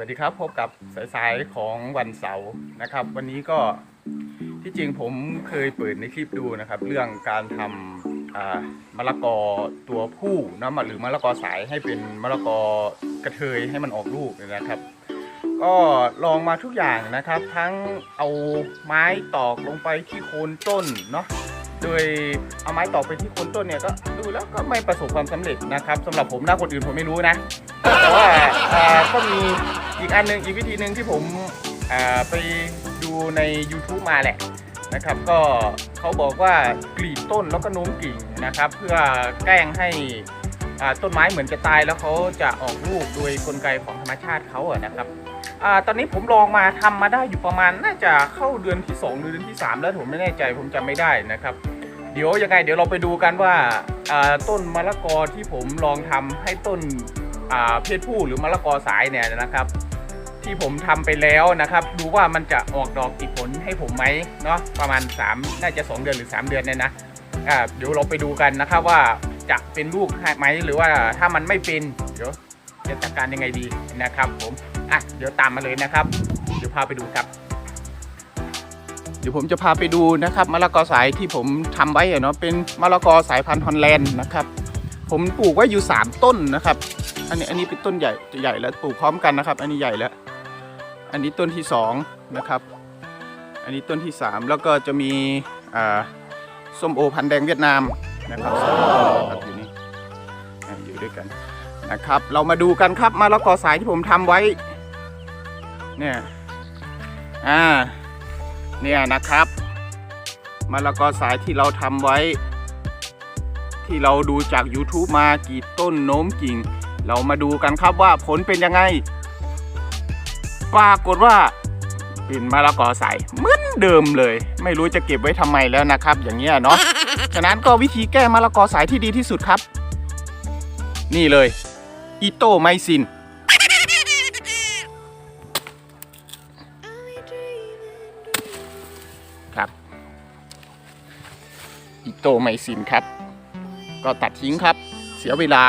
วัสดีครับพบกับสายๆของวันเสาร์นะครับ วันนี้ก็ที่จริงผมเคยเปิดในคลิปดูนะครับ เรื่องการทำมะละกอตัวผู้นะหรือมะละกอสายให้เป็นมะละกอกระเทยให้มันออกลูกเนี่ยนะครับ ก็ลองมาทุกอย่างนะครับ ทั้งเอาไม้ตอกลงไปที่โคนต้นเนาะโดยเอาไม้ตอกไปที่โคนต้นเนี่ยก็ดูแล้วก็ไม่ประสบความสำเร็จนะครับสำหรับผมนะคนอื่นผมไม่รู้นะแต่ว่าก็มี อีกอันหนึ่งอีกวิธีหนึ่งที่ผมไปดูใน YouTube มาแหละนะครับ ก็เขาบอกว่ากรีดต้นแล้วก็โน้มกิ่งนะครับ เพื่อแกล้งให้ต้นไม้เหมือนจะตายแล้วเขาจะออกลูกโดยกลไกของธรรมชาติเขาอะนะครับอตอนนี้ผมลองมาทำมาได้อยู่ประมาณน่าจะเข้าเดือนที่ 2 หรือเดือนที่ 3 แล้วผมไม่แน่ใจผมจำไม่ได้นะครับ เดี๋ยวยังไงเดี๋ยวเราไปดูกันว่าต้นมะละกอที่ผมลองทำให้ต้นเพศผู้หรือมะละกอสายเนี่ยนะครับ ที่ผมทำไปแล้วนะครับ ดูว่ามันจะออกดอกติดผลให้ผมไหมเนาะประมาณ 3 น่าจะ 2 เดือนหรือ 3 เดือนเนี่ยนะอ่าเดี๋ยวเราไปดูกันนะครับว่าจะเป็นลูกไหมหรือว่าถ้ามันไม่เป็นเดี๋ยวจะจัดการยังไงดีนะครับ ผมอะเดี๋ยวตามมาเลยนะครับ เดี๋ยวพาไปดูครับ เดี๋ยวผมจะพาไปดูนะครับมะละกอสายที่ผมทำไว้เนาะเป็นมะละกอสายพันธุ์ฮอลแลนด์นะครับ ผมปลูกไว้อยู่ 3 ต้นนะครับ อันนี้อันนี้เป็นต้นใหญ่ใหญ่แล้วปลูกพร้อมกันนะครับ อันนี้ใหญ่แล้ว อันนี้ต้นที่2นะครับ อันนี้ต้นที่ 3 แล้วก็จะมีส้มโอพันแดงเวียดนามนะครับสองต้นนะครับอยู่นี่อยู่ด้วยกันนะครับ เรามาดูกันครับมะละกอสายที่ผมทำไว้ เนี่ยอ่าเนี่ยนะครับมะละกอสายที่เราทำไว้ ที่เราดูจาก YouTube มากี่ต้นโน้มกิ่ง เรามาดูกันครับว่าผลเป็นยังไง ปรากฏว่าเป็นมะละกอใสเหมือนเดิมเลย ไม่รู้จะเก็บไว้ทำไมแล้วนะครับ อย่างเงี้ยเนาะฉะนั้นก็วิธีแก้มะละกอสายที่ดีที่สุดครับ นี่เลยอีโตไมซินครับอีโตไมซินครับ ก็ตัดทิ้งครับ เสียเวลา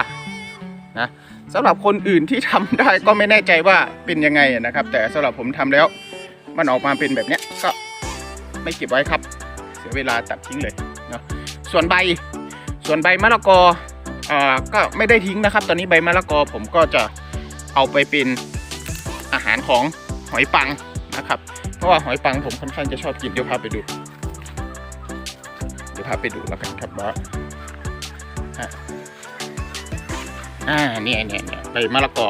นะ สำหรับคนอื่นที่ทำได้ก็ไม่แน่ใจว่าเป็นยังไงนะครับ แต่สำหรับผมทำแล้วมันออกมาเป็นแบบนี้ก็ไม่เก็บไว้ครับ เสียเวลาตัดทิ้งเลยเนาะส่วนใบส่วนใบมะละกออ่าก็ไม่ได้ทิ้งนะครับ ตอนนี้ใบมะละกอผมก็จะเอาไปเป็นอาหารของหอยปังนะครับ เพราะว่าหอยปังผมค่อนข้างจะชอบกินเดี๋ยวพาไปดูเดี๋ยวพาไปดูแล้วกันครับว่า อ่าเนี่ยเนี่ยเนี่ยใบมะละกอ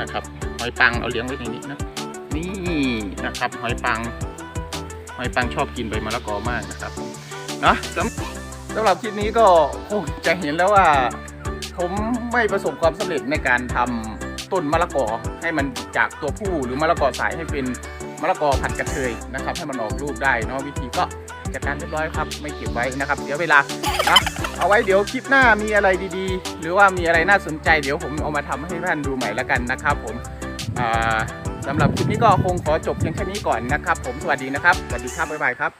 นะครับ หอยปังเอาเลี้ยงไว้ในนี้นะนี่นะครับหอยปังหอยปังชอบกินใบมะละกอมากนะครับเนาะสำสำหรับคลิปนี้ก็คงจะเห็นแล้วว่า ผมไม่ประสบความสำเร็จในการทำต้นมะละกอให้มันจากตัวผู้หรือมะละกอสายให้เป็นมะละกอผัดกระเทยนะครับ ให้มันออกลูกได้เนาะวิธีก็ จัดการเรียบร้อยครับไม่เก็บไว้นะครับเดี๋ยวเวลานะเอาไว้เดี๋ยวคลิปหน้ามีอะไรดีๆ หรือว่ามีอะไรน่าสนใจ เดี๋ยวผมเอามาทำให้ท่านดูใหม่ละกันนะครับ ผมอ่าสำหรับคลิปนี้ก็คงขอจบเพียงแค่นี้ก่อนนะครับ ผมสวัสดีนะครับสวัสดีครับบ๊ายบายครับ